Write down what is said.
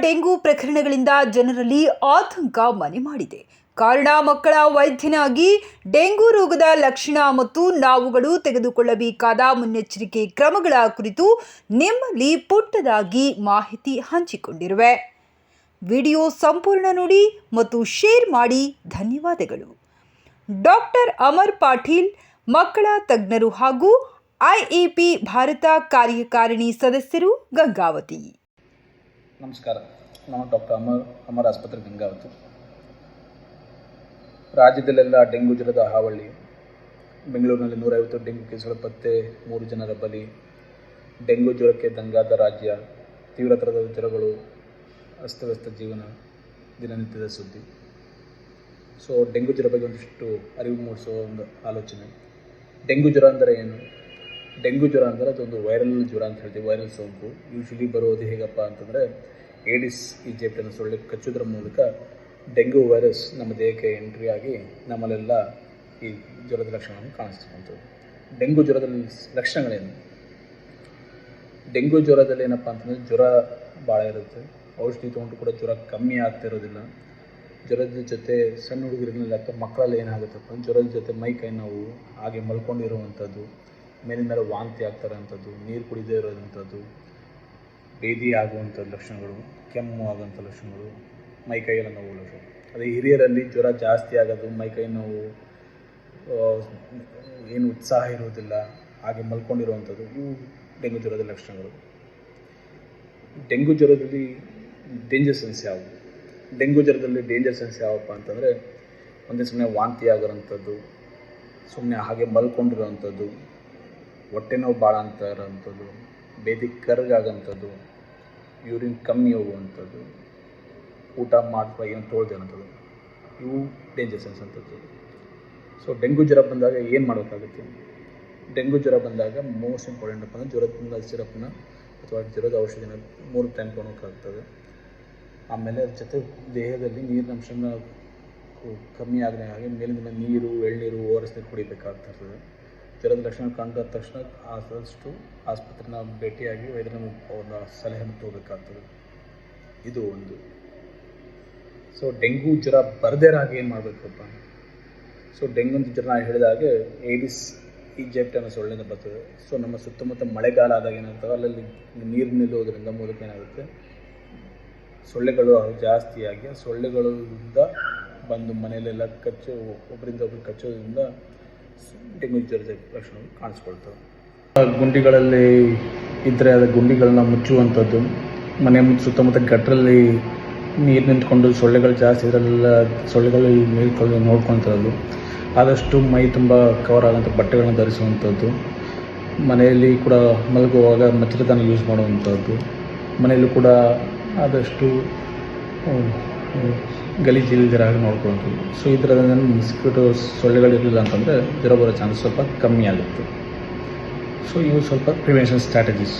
Dengue ಪ್ರಕರಣಗಳಿಂದ ಜನರಲ್ಲಿ ಆತಂಕ ಮನೆ ಮಾಡಿದೆ. ಕಾರಣ ಮಕ್ಕಳ ವೈದ್ಯನಾಗಿ ಡೆಂಗು ರೋಗದ ಲಕ್ಷಣ ಮತ್ತು ನಾವುಗಳು ತೆಗೆದುಕೊಳ್ಳಬೇಕಾದ ಮುನ್ನೆಚ್ಚರಿಕೆ ಕ್ರಮಗಳ ಕುರಿತು ನಿಮ್ಮಲ್ಲಿ ಪುಟ್ಟದಾಗಿ ಮಾಹಿತಿ ಹಂಚಿಕೊಂಡಿರುವೆ. ವಿಡಿಯೋ ಸಂಪೂರ್ಣ ನೋಡಿ ಮತ್ತು ಶೇರ್ ಮಾಡಿ ಧನ್ಯವಾದಗಳು. ಡಾಕ್ಟರ್ ಅಮರ್ ಪಾಟೀಲ್, ಮಕ್ಕಳ ತಜ್ಞರು ಹಾಗೂ ಐಎಪಿ ಭಾರತ ಕಾರ್ಯಕಾರಿಣಿ ಸದಸ್ಯರು ಗಂಗಾವತಿ. ನಮಸ್ಕಾರ. ನಾನು ಡಾಕ್ಟರ್ ಅಮರ್ ಅಮರ್ ಆಸ್ಪತ್ರೆ ಗಂಗಾವತಿ. ರಾಜ್ಯದಲ್ಲೆಲ್ಲ ಡೆಂಗು ಜ್ವರದ ಹಾವಳಿ. ಬೆಂಗಳೂರಿನಲ್ಲಿ ನೂರೈವತ್ತು ಡೆಂಗು ಕೇಸುಗಳ ಪತ್ತೆ, ಮೂರು ಜನರ ಬಲಿ. ಡೆಂಗು ಜ್ವರಕ್ಕೆ ದಂಗಾದ ರಾಜ್ಯ. ತೀವ್ರ ತೀವ್ರತರದ ಜ್ವರಗಳು, ಅಸ್ತವ್ಯಸ್ತ ಜೀವನ, ದಿನನಿತ್ಯದ ಸುದ್ದಿ. ಸೊ ಡೆಂಗು ಜ್ವರ ಬಗ್ಗೆ ಒಂದಿಷ್ಟು ಅರಿವು ಮೂಡಿಸೋ ಒಂದು ಆಲೋಚನೆ. ಡೆಂಗು ಜ್ವರ ಅಂದರೆ ಏನು? ಡೆಂಗು ಜ್ವರ ಅಂದರೆ ಅದೊಂದು ವೈರಲ್ ಜ್ವರ ಅಂತ ಹೇಳ್ತೀವಿ, ವೈರಲ್ ಸೋಂಕು. ಯೂಶಲಿ ಬರೋದು ಹೇಗಪ್ಪ ಅಂತಂದರೆ ಏಡಿಸ್ ಈಜಿಪ್ಟನ್ನು ಸೊಳ್ಳೆ ಕಚ್ಚುವುದರ ಮೂಲಕ ಡೆಂಗ್ಯೂ ವೈರಸ್ ನಮ್ಮ ದೇಹಕ್ಕೆ ಎಂಟ್ರಿ ಆಗಿ ನಮ್ಮಲ್ಲೆಲ್ಲ ಈ ಜ್ವರದ ಲಕ್ಷಣಗಳನ್ನು ಕಾಣಿಸ್ತಕ್ಕಂಥದ್ದು ಡೆಂಗ್ಯೂ ಜ್ವರದ ಲಕ್ಷಣಗಳೇನು? ಡೆಂಗ್ಯೂ ಜ್ವರದಲ್ಲಿ ಏನಪ್ಪ ಅಂತಂದರೆ ಜ್ವರ ಭಾಳ ಇರುತ್ತೆ. ಔಷಧಿ ತೊಗೊಂಡು ಕೂಡ ಜ್ವರ ಕಮ್ಮಿ ಆಗ್ತಿರೋದಿಲ್ಲ ಜ್ವರದ ಜೊತೆ ಸಣ್ಣ ಹುಡುಗರಿಗೆಲ್ಲ ಅಥವಾ ಮಕ್ಕಳಲ್ಲಿ ಏನಾಗುತ್ತಪ್ಪ ಜ್ವರದ ಜೊತೆ ಮೈ, ಕೈ ನೋವು, ಹಾಗೆ ಮಲ್ಕೊಂಡಿರುವಂಥದ್ದು ಮೇಲಿನ ಮೇಲೆ ವಾಂತಿ ಆಗ್ತಾರಂಥದ್ದು ನೀರು ಕುಡಿದೇ ಇರೋದಂಥದ್ದು ಬೇದಿ ಆಗುವಂಥ ಲಕ್ಷಣಗಳು ಕೆಮ್ಮು ಆಗುವಂಥ ಲಕ್ಷಣಗಳು, ಮೈ ಕೈಯಲ್ಲಿ ನೋವು ಲಕ್ಷಣ ಅದೇ ಹಿರಿಯರಲ್ಲಿ ಜ್ವರ ಜಾಸ್ತಿ ಆಗೋದು, ಮೈ ಕೈ ನೋವು ಏನು ಉತ್ಸಾಹ ಇರೋದಿಲ್ಲ ಹಾಗೆ ಮಲ್ಕೊಂಡಿರುವಂಥದ್ದು, ಇವು ಡೆಂಗು ಜ್ವರದ ಲಕ್ಷಣಗಳು. ಡೆಂಗು ಜ್ವರದಲ್ಲಿ ಡೇಂಜರ್ ಸೆನ್ಸ್ ಯಾವುವು ಡೆಂಗು ಜ್ವರದಲ್ಲಿ ಡೇಂಜರ್ ಸೆನ್ಸ್ ಯಾವಪ್ಪ ಅಂತಂದರೆ, ಒಂದೇ ಸುಮ್ಮನೆ ವಾಂತಿ ಆಗಿರೋಂಥದ್ದು ಸುಮ್ಮನೆ ಹಾಗೆ ಮಲ್ಕೊಂಡಿರೋವಂಥದ್ದು, ಹೊಟ್ಟೆ ನೋವು ಭಾಳ ಅಂತ ಇರೋವಂಥದ್ದು ಬೇದಿ ಕರ್ಗಾಗೋಂಥದ್ದು ಯೂರಿನ್ ಕಮ್ಮಿ ಹೋಗುವಂಥದ್ದು, ಊಟ ಮಾಡುವ ಏನು ತೊಳ್ದೆ ಅನ್ನೋಂಥದ್ದು ಇವು ಡೇಂಜರ್ ಸೆನ್ಸ್ ಅಂಥದ್ದು. ಸೊ ಡೆಂಗು ಜ್ವರ ಬಂದಾಗ ಏನು ಮಾಡಬೇಕಾಗುತ್ತೆ? ಡೆಂಗು ಜ್ವರ ಬಂದಾಗ ಮೋಸ್ಟ್ ಇಂಪಾರ್ಟೆಂಟ್ ಅಪ್ಪ ಅಂದರೆ ಜ್ವರದಿಂದ ಸಿರಪ್ನ ಅಥವಾ ಜ್ವರದ ಔಷಧಿನ ಮೂರು ಟೈಮ್ ತೊಗೊಳಕ್ಕಾಗ್ತದೆ. ಆಮೇಲೆ ಅದ್ರ ಜೊತೆ ದೇಹದಲ್ಲಿ ನೀರಿನ ಅಂಶನ ಕಮ್ಮಿ ಆಗದೆ ಹಾಗೆ ಮೇಲಿನ ನೀರು, ಎಳ್ನೀರು ಓ ಆರ್ ಜ್ವರದ ಲಕ್ಷಣ ಕಂಡ ತಕ್ಷಣ ಆದಷ್ಟು ಆಸ್ಪತ್ರೆನ ಭೇಟಿಯಾಗಿ ವೈದ್ಯರ ಒಂದು ಸಲಹೆಯನ್ನು ತಗೋಬೇಕಾಗ್ತದೆ. ಇದು ಒಂದು. ಸೊ ಡೆಂಗು ಜ್ವರ ಬರದೇ ಹಾಗೆ ಏನು ಮಾಡಬೇಕಪ್ಪ? ಸೊ ಡೆಂಗು ಜ್ವರ ನಾನು ಹೇಳಿದ ಹಾಗೆ ಏಡಿಸ್, ಈಜಿಪ್ಟ್ ಅನ್ನೋ ಸೊಳ್ಳೆಯಿಂದ ಬರ್ತದೆ. ಸೊ ನಮ್ಮ ಸುತ್ತಮುತ್ತ ಮಳೆಗಾಲ ಆದಾಗ ಏನಾಗ್ತದೆ ಅಲ್ಲಲ್ಲಿ ನೀರು ನಿಲ್ಲೋದ್ರಿಂದ ಮೂಲಕ ಏನಾಗುತ್ತೆ? ಸೊಳ್ಳೆಗಳು ಜಾಸ್ತಿಯಾಗಿ ಸೊಳ್ಳೆಗಳಿಂದ ಬಂದು ಮನೆಯಲ್ಲೆಲ್ಲ ಕಚ್ಚು, ಒಬ್ಬರಿಂದ ಒಬ್ರು ಕಚ್ಚೋದ್ರಿಂದ ಡೆಂಗು ಜ್ವರದ ಲಕ್ಷಣಗಳು ಕಾಣಿಸ್ಕೊಳ್ತವೆ. ಗುಂಡಿಗಳಲ್ಲಿ ಇದ್ದರೆ ಅದು ಗುಂಡಿಗಳನ್ನ ಮುಚ್ಚುವಂಥದ್ದು, ಮನೆ ಸುತ್ತಮುತ್ತ ಗಟ್ಟರಲ್ಲಿ ನೀರು ನಿಂತ್ಕೊಂಡು ಸೊಳ್ಳೆಗಳು ಜಾಸ್ತಿ ಇದರಲ್ಲೆಲ್ಲ ಸೊಳ್ಳೆಗಳು ನೀರು ನೋಡ್ಕೊಳ್ತದ್ದು ಆದಷ್ಟು ಮೈ ತುಂಬ ಕವರ್ ಆಗೋಂಥ ಬಟ್ಟೆಗಳನ್ನ ಧರಿಸುವಂಥದ್ದು. ಮನೆಯಲ್ಲಿ ಕೂಡ ಮಲಗುವಾಗ ಮಚ್ಚರದಾನ ಯೂಸ್ ಮಾಡುವಂಥದ್ದು. ಮನೆಯಲ್ಲೂ ಕೂಡ ಆದಷ್ಟು ಗಲೀಜಿಲ್ದಿರಾಗ ನೋಡ್ಕೊಳ್ತೀವಿ. ಸೊ ಈ ಮಿಸ್ಕಿಟೋ ಸೊಳ್ಳೆಗಳಿರಲಿಲ್ಲ ಅಂತಂದರೆ ಜ್ವರ ಬರೋ ಚಾನ್ಸ್ ಸ್ವಲ್ಪ ಕಮ್ಮಿ ಆಗುತ್ತೆ. ಸೊ ಇವು ಸ್ವಲ್ಪ ಪ್ರಿವೆನ್ಷನ್ ಸ್ಟ್ರಾಟಜೀಸ್